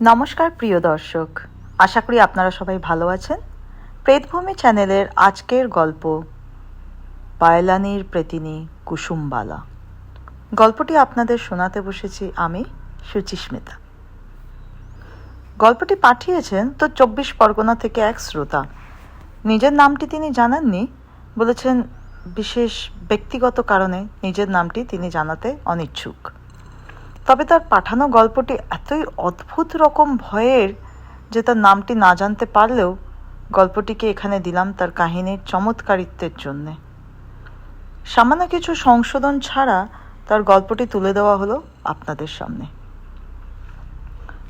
নমস্কার, প্রিয় দর্শক। আশা করি আপনারা সবাই ভালো আছেন। প্রেতভূমি চ্যানেলের আজকের গল্প, পায়লানির প্রেতিনী কুসুমবালা। গল্পটি আপনাদের শোনাতে বসেছি আমি সুচিস্মিতা গল্পটি পাঠিয়েছেন তো চব্বিশ পরগনা থেকে এক শ্রোতা। নিজের নামটি তিনি জানাননি, বলেছেন বিশেষ ব্যক্তিগত কারণে নিজের নামটি তিনি জানাতে অনিচ্ছুক। তবে তার পাঠানো গল্পটি এতই অদ্ভুত রকম ভয়ের যে তার নামটি না জানতে পারলেও গল্পটিকে এখানে দিলাম তার কাহিনীর চমৎকারিত্বের জন্যে। সামান্য কিছু সংশোধন ছাড়া তার গল্পটি তুলে দেওয়া হলো আপনাদের সামনে।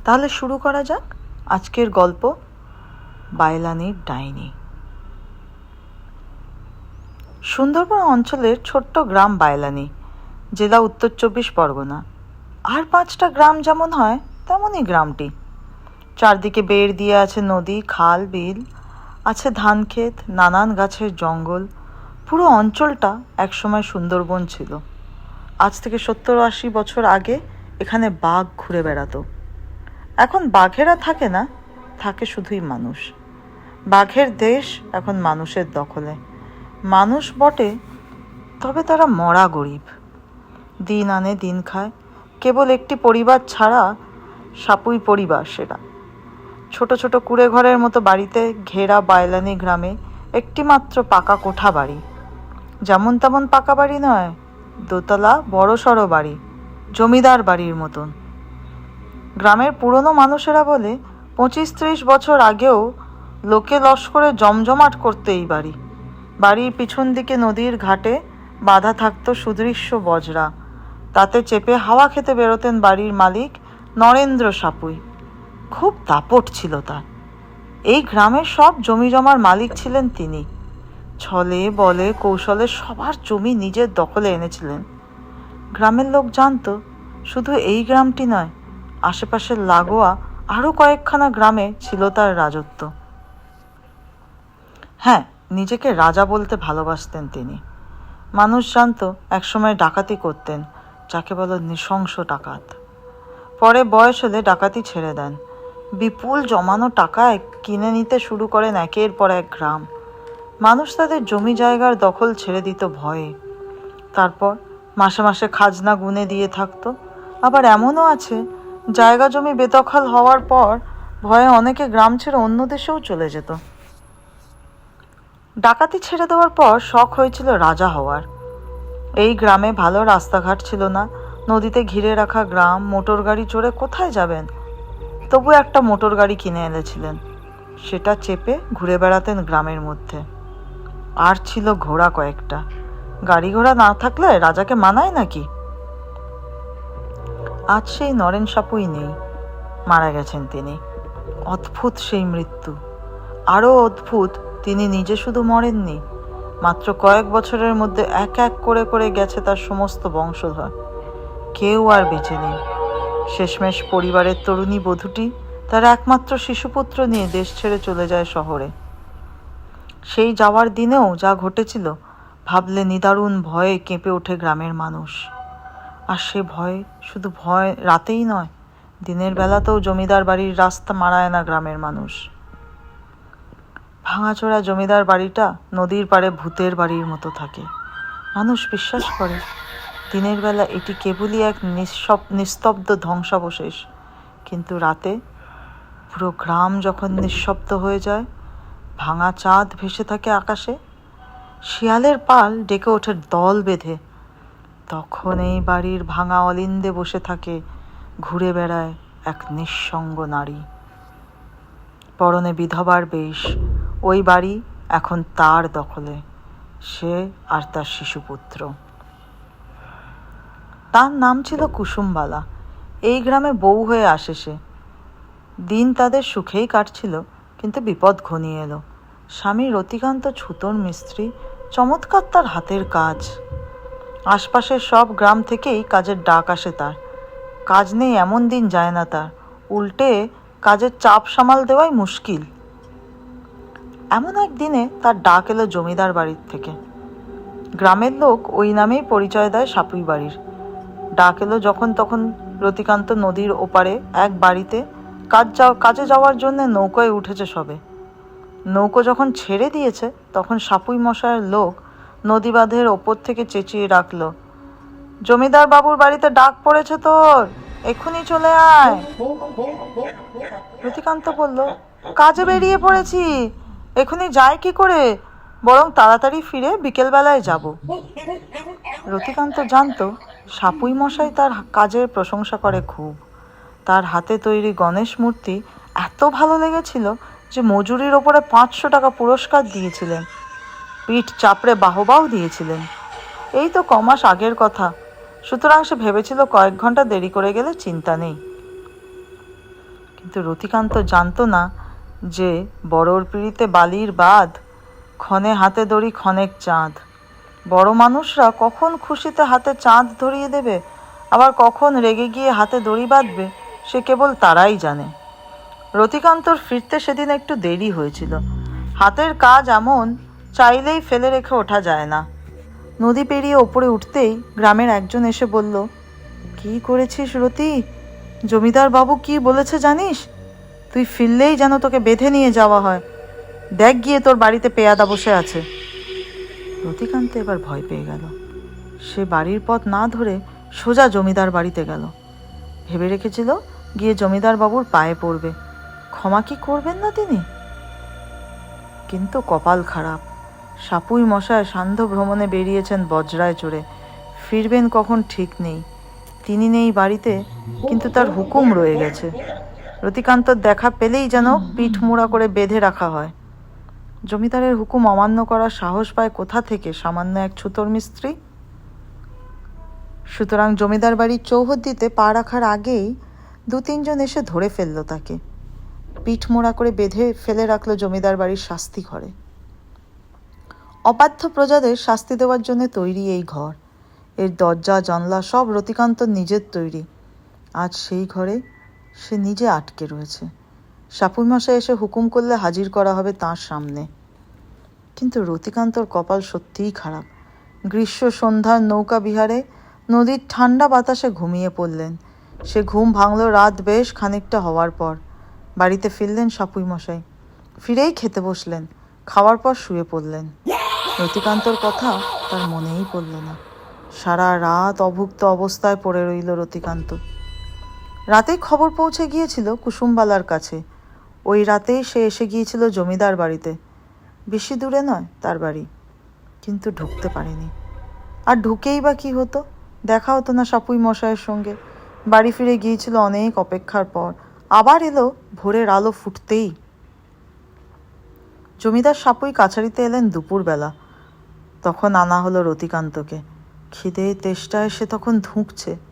তাহলে শুরু করা যাক আজকের গল্প বায়লানির ডাইনি। সুন্দরবন অঞ্চলের ছোট্ট গ্রাম বায়লানি, জেলা উত্তর চব্বিশ পরগনা। আর পাঁচটা গ্রাম যেমন হয়, তেমনই গ্রামটি। চারদিকে বেড় দিয়ে আছে নদী, খাল, বিল, আছে ধান ক্ষেত, নানান গাছের জঙ্গল। পুরো অঞ্চলটা একসময় সুন্দরবন ছিল। আজ থেকে সত্তর আশি বছর আগে এখানে বাঘ ঘুরে বেড়াতো। এখন বাঘেরা থাকে না, থাকে শুধুই মানুষ। বাঘের দেশ এখন মানুষের দখলে। মানুষ বটে, তবে তারা মরা গরিব। দিন আনে, দিন খায় কেবল একটি পরিবার ছাড়া সাপুই পরিবার সেটা। ছোট ছোট কুড়ে ঘরের মতো বাড়িতে ঘেরা বায়লানি গ্রামে একটি মাত্র পাকা কোঠা বাড়ি। যেমন তেমন পাকা বাড়ি নয়, দোতলা বড় সড়ো বাড়ি, জমিদার বাড়ির মতন। গ্রামের পুরনো মানুষেরা বলে পঁচিশ ত্রিশ বছর আগেও লোকে লস্করে জমজমাট করতে এই বাড়ি। বাড়ির পিছন দিকে নদীর ঘাটে বাঁধা থাকতো সুদৃশ্য বজরা। তাতে চেপে হাওয়া খেতে বেরোতেন বাড়ির মালিক নরেন্দ্র সাপুই। খুব দাপট ছিল তার। এই গ্রামের সব জমি জমার মালিক ছিলেন তিনি। ছলে বলে কৌশলে সবার জমি নিজের দখলে এনেছিলেন। গ্রামের লোক জানত, শুধু এই গ্রামটি নয়, আশেপাশের লাগোয়া আরও কয়েকখানা গ্রামে ছিল তার রাজত্ব। হ্যাঁ নিজেকে রাজা বলতে ভালোবাসতেন তিনি। মানুষ জানতো, একসময় ডাকাতি করতেন যাকে বলো নৃশংস ডাকাত। পরে বয়স হলে ডাকাতি ছেড়ে দেন। বিপুল জমানো টাকায় কিনে নিতে শুরু করেন একের পর এক গ্রাম। মানুষ তাদের জমি জায়গার দখল ছেড়ে দিত ভয়ে। তারপর মাসে মাসে খাজনা গুনে দিয়ে থাকতো। আবার এমনও আছে, জায়গা জমি বেদখল হওয়ার পর ভয়ে অনেকে গ্রাম ছেড়ে অন্য দেশেও চলে যেত। ডাকাতি ছেড়ে দেওয়ার পর শখ হয়েছিল রাজা হওয়ার। এই গ্রামে ভালো রাস্তাঘাট ছিল না। নদীতে ঘিরে রাখা গ্রাম মোটর গাড়ি চড়ে কোথায় যাবেন? তবু একটা মোটর গাড়ি কিনে এনেছিলেন। সেটা চেপে ঘুরে বেড়াতেন গ্রামের মধ্যে। আর ছিল ঘোড়া কয়েকটা। গাড়ি ঘোড়া না থাকলে রাজাকে মানায় নাকি? আজ সেই নরেন সাপুই নেই। মারা গেছেন তিনি। অদ্ভুত সেই মৃত্যু। আরও অদ্ভুত, তিনি নিজে শুধু মরেননি। মাত্র কয়েক বছরের মধ্যে এক এক করে করে গেছে তার সমস্ত বংশধর। কেউ আর বেঁচে নেই। শেষমেশ পরিবারের তরুণী বধূটি তার একমাত্র শিশুপুত্র নিয়ে দেশ ছেড়ে চলে যায় শহরে। সেই যাওয়ার দিনেও যা ঘটেছিল, ভাবলে নিদারুণ ভয়ে কেঁপে ওঠে গ্রামের মানুষ। আর সে ভয় শুধু ভয় রাতেই নয়, দিনের বেলাতেও জমিদার বাড়ির রাস্তা মারায় না গ্রামের মানুষ। ভাঙাচোরা জমিদার বাড়িটা নদীর পাড়ে ভূতের বাড়ির মতো থাকে। মানুষ বিশ্বাস করে, দিনের বেলা এটি কেবলই এক নিঃসব নিস্তব্ধ ধ্বংসাবশেষ। কিন্তু রাতে পুরো গ্রাম যখন নিঃশব্দ হয়ে যায়, ভাঙা চাঁদ ভেসে থাকে আকাশে। শিয়ালের পাল ডেকে ওঠে দল বেঁধে। তখন এই বাড়ির ভাঙা অলিন্দে বসে থাকে, ঘুরে বেড়ায় এক নিঃসঙ্গ নারী। পরনে বিধবার বেশ ওই বাড়ি এখন তার দখলে, সে আর তার শিশুপুত্র। তার নাম ছিল কুসুমবালা। এই গ্রামে বউ হয়ে আসে সে। দিন তাদের সুখেই কাটছিল, কিন্তু বিপদ ঘনিয়ে এলো। স্বামী রতিকান্ত ছুতোর মিস্ত্রি, চমৎকার তার হাতের কাজ। আশপাশের সব গ্রাম থেকেই কাজের ডাক আসে তার। কাজ নেই এমন দিন যায় না তার। উল্টে কাজের চাপ সামাল দেওয়াই মুশকিল। এমন এক দিনে তার ডাক এলো জমিদার বাড়ির থেকে। গ্রামের লোক ওই নামেই পরিচয় দেয় সাপুই বাড়ির। ডাক এলো যখন তখন রতিকান্ত নদীর ওপারে এক বাড়িতে কাজ কাজে যাওয়ার জন্য নৌকায় উঠেছে সবে। নৌকো যখন ছেড়ে দিয়েছে, তখন সাপুই মশায়ের লোক নদী বাঁধের ওপর থেকে চেঁচিয়ে রাখল জমিদার বাবুর বাড়িতে ডাক পড়েছে তোর এক্ষুনি চলে আয়। রতিকান্ত বলল, কাজে বেরিয়ে পড়েছি এখনই যায় কি করে? বরং তাড়াতাড়ি ফিরে বিকেলবেলায় যাব। রতিকান্ত জানতো, সাপুই মশাই তার কাজের প্রশংসা করে খুব। তার হাতে তৈরি গণেশ মূর্তি এত ভালো লেগেছিল যে মজুরির ওপরে পাঁচশো টাকা পুরস্কার দিয়েছিলেন। পিঠ চাপড়ে বাহবাও দিয়েছিলেন। এই তো কমাস আগের কথা। সুতরাং সে ভেবেছিল কয়েক ঘণ্টা দেরি করে গেলে চিন্তা নেই। কিন্তু রতিকান্ত জানতো না যে বড়র পিড়িতে বালির বাদ ক্ষণে হাতে দড়ি, ক্ষণেক চাঁদ। বড় মানুষরা কখন খুশিতে হাতে চাঁদ ধরিয়ে দেবে, আবার কখন রেগে গিয়ে হাতে দড়ি বাঁধবে, সে কেবল তারাই জানে। রতিকান্তর ফিরতে সেদিন একটু দেরি হয়েছিল। হাতের কাজ এমন, চাইলেই ফেলে রেখে ওঠা যায় না। নদী পেরিয়ে ওপরে উঠতেই গ্রামের একজন এসে বলল, কি করেছিস রতি? জমিদার বাবু কি বলেছে জানিস? তুই ফিরলেই যেন তোকে বেঁধে নিয়ে যাওয়া হয়। দেখ গিয়ে তোর বাড়িতে পেয়াদা বসে আছে। রতিকান্ত এবার ভয় পেয়ে গেল। সে বাড়ির পথ না ধরে সোজা জমিদার বাড়িতে গেল। ভেবে রেখেছিল গিয়ে জমিদার বাবুর পায়ে পড়বে। ক্ষমা কি করবেন না তিনি? কিন্তু কপাল খারাপ। সাপুই মশায় সান্ধ্য ভ্রমণে বেরিয়েছেন বজ্রায় চড়ে। ফিরবেন কখন ঠিক নেই। তিনি নেই বাড়িতে, কিন্তু তার হুকুম রয়ে গেছে। রতিকান্তর দেখা পেলেই যেন পিঠ মোড়া করে বেঁধে রাখা হয়। জমিদারের হুকুম অমান্য করার সাহস পায় কোথা থেকে? সামান্য এক ছুতোর মিস্ত্রি? সুতরাং জমিদার বাড়ির চৌহদ্দিতে পা রাখার আগেই দু তিনজন এসে ধরে ফেলল তাকে। পিঠ মোড়া করে বেঁধে ফেলে রাখল জমিদার বাড়ির শাস্তি ঘরে। অবাধ্য প্রজাদের শাস্তি দেওয়ার জন্য তৈরি এই ঘর। এর দরজা জানলা সব রতিকান্ত নিজের তৈরি। আজ সেই ঘরে সে নিজে আটকে রয়েছে। সাপুই মশাই এসে হুকুম করলে হাজির করা হবে তার সামনে। কিন্তু রতিকান্তর কপাল সত্যিই খারাপ। গ্রীষ্ম সন্ধ্যার নৌকা বিহারে নদীর ঠান্ডা বাতাসে ঘুমিয়ে পড়লেন। সে ঘুম ভাঙল রাত বেশ খানিকটা হওয়ার পর। বাড়িতে ফিরলেন সাপুই মশাই ফিরেই খেতে বসলেন। খাওয়ার পর শুয়ে পড়লেন। রতিকান্তর কথা তার মনেই পড়ল না। সারা রাত অভুক্ত অবস্থায় পড়ে রইল রতিকান্ত। রাতেই খবর পৌঁছে গিয়েছিল কুসুমবালার কাছে। ওই রাতেই সে এসে গিয়েছিল জমিদার বাড়িতে। বেশি দূরে নয়, তার বাড়ি। কিন্তু ঢুকতে পারেনি। আর ঢুকেই বা কি হতো? দেখা হতো না সাপুই মশাইয়ের সঙ্গে। বাড়ি ফিরে গিয়েছিল অনেক অপেক্ষার পর। আবার এলো ভোরের আলো ফুটতেই। জমিদার সাপুই কাছারিতে এলেন দুপুরবেলা। তখন আনা হলো রতিকান্তকে। খিদে তেষ্টায় সে তখন ধুঁকছে।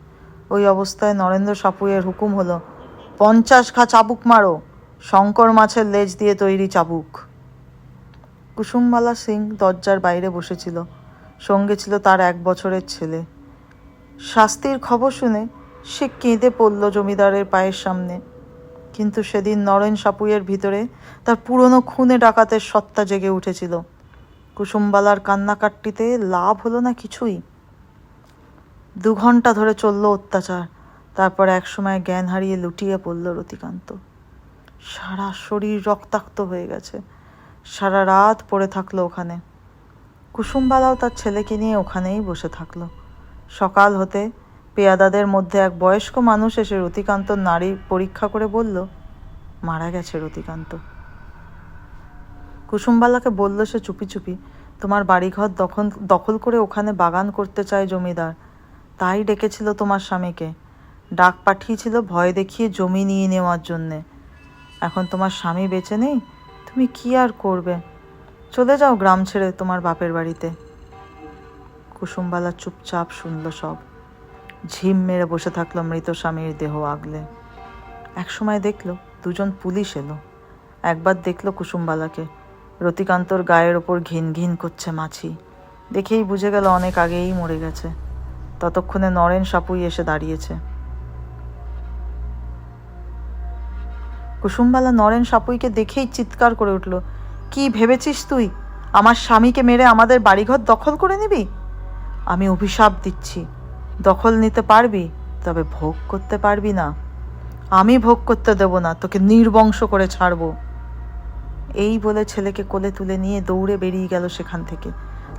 ওই অবস্থায় নরেন্দ্র সাপুয়ের হুকুম হলো, পঞ্চাশ খা চাবুক মারো, শঙ্কর মাছের লেজ দিয়ে তৈরি চাবুক। কুসুমবালা সিং দরজার বাইরে বসেছিল, সঙ্গে ছিল তার এক বছরের ছেলে। শাস্তির খবর শুনে সে কেঁদে পড়ল জমিদারের পায়ের সামনে। কিন্তু সেদিন নরেন সাপুইয়ের ভিতরে তার পুরনো খুনে ডাকাতের সত্তা জেগে উঠেছিল। কুসুমবালার কান্নাকাট্টিতে লাভ হলো না কিছুই। দু ঘণ্টা ধরে চলল অত্যাচার। তারপর একসময় জ্ঞান হারিয়ে লুটিয়ে পড়ল রতিকান্ত। সারা শরীর রক্তাক্ত হয়ে গেছে। সারা রাত পড়ে থাকল ওখানে। কুসুমবালাও তার ছেলেকে নিয়ে ওখানেই বসে থাকল। সকাল হতে পেয়াদাদের মধ্যে এক বয়স্ক মানুষ এসে রতিকান্ত নারী পরীক্ষা করে বলল, মারা গেছে রতিকান্ত। কুসুমবালাকে বলল সে চুপি চুপি, তোমার বাড়িঘর দখল দখল করে ওখানে বাগান করতে চায় জমিদার। তাই ডেকেছিল তোমার স্বামীকে। ডাক পাঠিয়েছিল ভয় দেখিয়ে জমি নিয়ে নেওয়ার জন্যে। এখন তোমার স্বামী বেঁচে নেই, তুমি কি আর করবে? চলে যাও গ্রাম ছেড়ে তোমার বাপের বাড়িতে। কুসুমবালা চুপচাপ শুনল সব। ঝিম মেরে বসে থাকল মৃত স্বামীর দেহ আগলে। একসময় দেখল দুজন পুলিশ এলো। একবার দেখল কুসুমবালাকে। রতিকান্তর গায়ের ওপর ঘিন ঘিন করছে মাছি। দেখেই বুঝে গেল অনেক আগেই মরে গেছে। ততক্ষণে নরেন সাপুই এসে দাঁড়িয়েছে। কুসুমবালা নরেন সাপুইকে দেখেই চিৎকার করে উঠল, কি ভেবেছিস তুই? আমার স্বামীকে মেরে আমাদের বাড়িঘর দখল করে নিবি? আমি অভিশাপ দিচ্ছি। দখল নিতে পারবি, তবে ভোগ করতে পারবি না। আমি ভোগ করতে দেব না, তোকে নির্বংশ করে ছাড়বো। এই বলে ছেলেকে কোলে তুলে নিয়ে দৌড়ে বেরিয়ে গেল সেখান থেকে।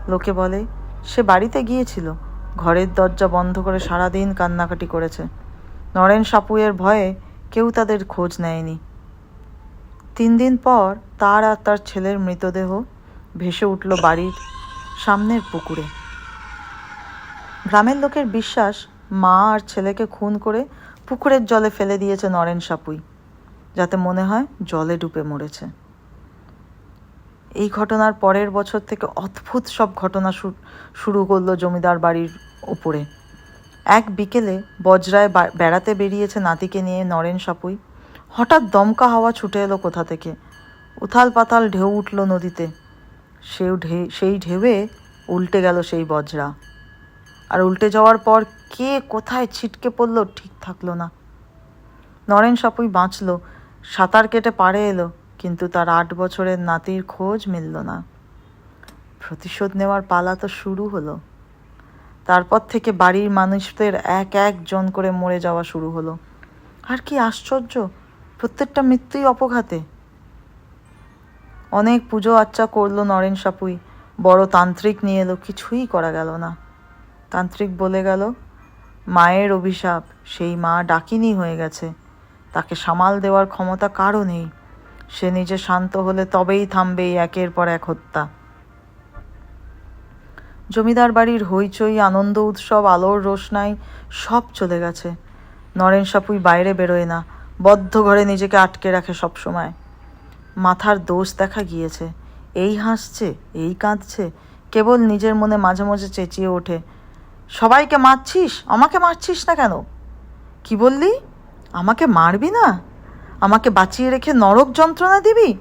লোকে বলে, সে বাড়িতে গিয়েছিল। ঘরের দরজা বন্ধ করে সারাদিন কান্নাকাটি করেছে। নরেন সাপুয়ের ভয়ে কেউ তাদের খোঁজ নেয়নি। তিন দিন পর তার আর তার ছেলের মৃতদেহ ভেসে উঠল বাড়ির সামনের পুকুরে। গ্রামের লোকের বিশ্বাস, মা আর ছেলেকে খুন করে পুকুরের জলে ফেলে দিয়েছে নরেন সাপুই, যাতে মনে হয় জলে ডুবে মরেছে। এই ঘটনার পরের বছর থেকে অদ্ভুত সব ঘটনা শুরু করল জমিদার বাড়ির উপরে। এক বিকেলে বজরায় বেড়াতে বেরিয়েছে নাতিকে নিয়ে নরেন সাপুই। হঠাৎ দমকা হাওয়া ছুটে এলো কোথা থেকে। উথাল পাতাল ঢেউ উঠল নদীতে। সেও ঢে, সেই ঢেউয়ে উল্টে গেল সেই বজরা। আর উল্টে যাওয়ার পর কে কোথায় ছিটকে পড়ল ঠিক থাকল না। নরেন সাপুই বাঁচল, সাঁতার কেটে পাড়ে এলো। কিন্তু তার আট বছরের নাতির খোঁজ মিলল না। প্রতিশোধ নেওয়ার পালা তো শুরু হলো। তারপর থেকে বাড়ির মানুষদের এক একজন করে মরে যাওয়া শুরু হলো। আর কি আশ্চর্য, প্রত্যেকটা মৃত্যুই অপঘাতে। অনেক পুজো আচ্চা করল নরেন সাপুই। বড় তান্ত্রিক নিয়ে এলো, কিছুই করা গেল না। তান্ত্রিক বলে গেল, মায়ের অভিশাপ, সেই মা ডাকিনি হয়ে গেছে। তাকে সামাল দেওয়ার ক্ষমতা কারও নেই। সে নিজে শান্ত হলে তবেই থামবে এই একের পর এক হত্যা। জমিদার বাড়ির হইচই, আনন্দ উৎসব, আলোর রোশনাই সব চলে গেছে। নরেন সাপুই বাইরে বেরোয় না, বদ্ধ ঘরে নিজেকে আটকে রাখে সব সময়। মাথার দোষ দেখা গিয়েছে। এই হাসছে, এই কাঁদছে, কেবল নিজের মনে মাঝে মাঝে চেঁচিয়ে ওঠে। সবাইকে মারছিস? আমাকে মারছিস না কেন? কি বললি? আমাকে মারবি না? আমাকে বাঁচিয়ে রেখে নরক যন্ত্রণা দিবি?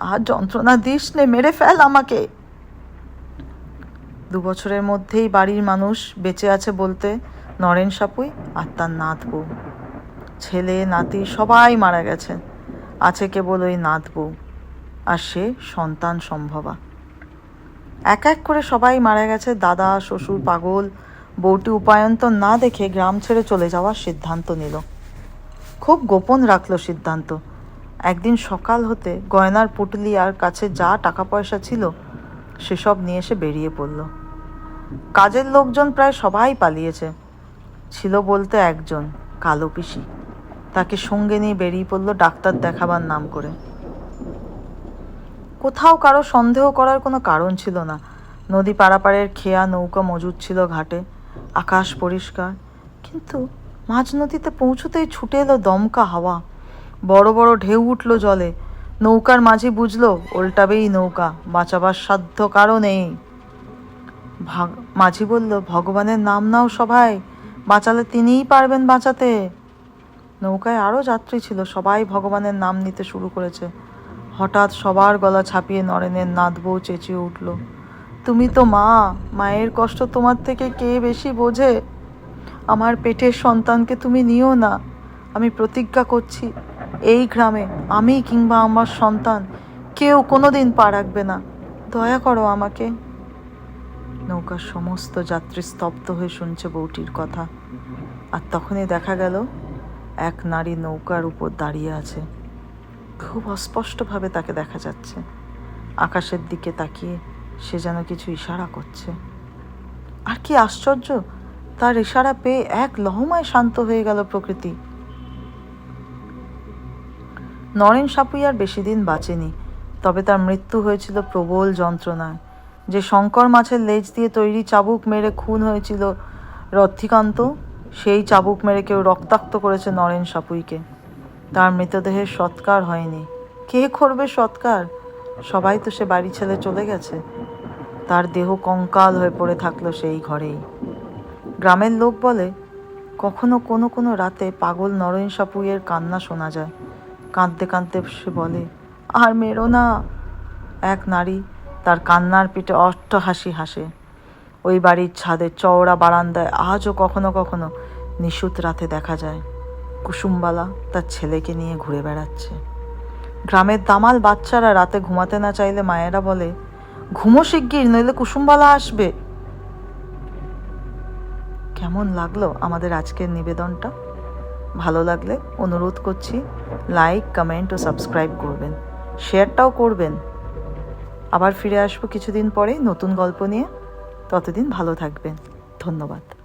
আর যন্ত্রণা দিস নে, মেরে ফেল আমাকে। দু বছরের মধ্যেই বাড়ির মানুষ বেঁচে আছে বলতে নরেন সাপুই আর তার নাত বউ ছেলে, নাতি সবাই মারা গেছে। আছে কেবল ওই নাত বউ আর সে সন্তান সম্ভবা। এক এক করে সবাই মারা গেছে। দাদা, শ্বশুর, পাগল, বউটি উপায়ন্তর না দেখে গ্রাম ছেড়ে চলে যাওয়ার সিদ্ধান্ত নিল। খুব গোপন রাখল সিদ্ধান্ত। একদিন সকাল হতে গয়নার পুটলি আর কাছে যা টাকা পয়সা ছিল, সেসব নিয়ে এসে বেরিয়ে পড়ল। কাজের লোকজন প্রায় সবাই পালিয়েছে। ছিল বলতে একজন, কালো পিসি। তাকে সঙ্গে নিয়ে বেরিয়ে পড়ল ডাক্তার দেখাবার নাম করে। কোথাও কারও সন্দেহ করার কোনো কারণ ছিল না। নদী পারাপারের খেয়া নৌকা মজুদ ছিল ঘাটে, আকাশ পরিষ্কার। কিন্তু মাঝ নদীতে পৌঁছতেই ছুটে এলো দমকা হাওয়া। বড় বড় ঢেউ উঠল জলে। নৌকার মাঝি বুঝলো, ওল্টাবেই নৌকা, বাঁচাবার সাধ্য কারও নেই। মাঝি বলল, ভগবানের নাম নাও সবাই বাঁচালে তিনিই পারবেন বাঁচাতে। নৌকায় আরও যাত্রী ছিল, সবাই ভগবানের নাম নিতে শুরু করেছে। হঠাৎ সবার গলা ছাপিয়ে নরেনের নাদ বউ চেঁচিয়ে উঠল, তুমি তো মা, মায়ের কষ্ট তোমার থেকে কে বেশি বোঝে? আমার পেটের সন্তানকে তুমি নিও না। আমি প্রতিজ্ঞা করছি, এই গ্রামে আমি কিংবা আমার সন্তান কেউ কোনোদিন পা রাখবে না। দয়া করো আমাকে। নৌকার সমস্ত যাত্রী স্তব্ধ হয়ে শুনছে বউটির কথা। আর তখনই দেখা গেল, এক নারী নৌকার উপর দাঁড়িয়ে আছে। খুব অস্পষ্টভাবে তাকে দেখা যাচ্ছে। আকাশের দিকে তাকিয়ে সে যেন কিছু ইশারা করছে। আর কি আশ্চর্য! তার ইশারা পেয়ে এক লহমায় শান্ত হয়ে গেল প্রকৃতি। নরেন সাপুই আর বেশি দিন বাঁচেনি, তবে তার মৃত্যু হয়েছিল প্রবল যন্ত্রণায়। যে শঙ্কর মাছের লেজ দিয়ে তৈরি চাবুক মেরে খুন হয়েছিল রথিকান্ত, সেই চাবুক মেরে কেউ রক্তাক্ত করেছে নরেন সাপুইকে। তার মৃতদেহের সৎকার হয়নি। কে করবে সৎকার? সবাই তো সে বাড়ি ছেড়ে চলে গেছে। তার দেহ কঙ্কাল হয়ে পড়ে থাকল সেই ঘরেই। গ্রামের লোক বলে, কখনো কোনো কোনো রাতে পাগল নরেন সাপুইয়ের কান্না শোনা যায়। কাঁদতে কাঁদতে সে বলে, আর মেরো না। এক নারী তার কান্নার পিঠে অট্ট হাসি হাসে। ওই বাড়ির ছাদে চওড়া বারান্দায় আজও কখনো কখনো নিশুত রাতে দেখা যায়। কুসুমবালা তার ছেলেকে নিয়ে ঘুরে বেড়াচ্ছে। গ্রামের দামাল বাচ্চারা রাতে ঘুমাতে না চাইলে মায়েরা বলে, ঘুমো শিগগির, নইলে কুসুমবালা আসবে। কেমন লাগল আমাদের আজকের নিবেদনটা? ভালো লাগলে অনুরোধ করছি লাইক কমেন্ট ও সাবস্ক্রাইব করবেন। শেয়ারটাও করবেন। আবার ফিরে আসব কিছুদিন পরে নতুন গল্প নিয়ে। ততদিন ভালো থাকবেন। ধন্যবাদ।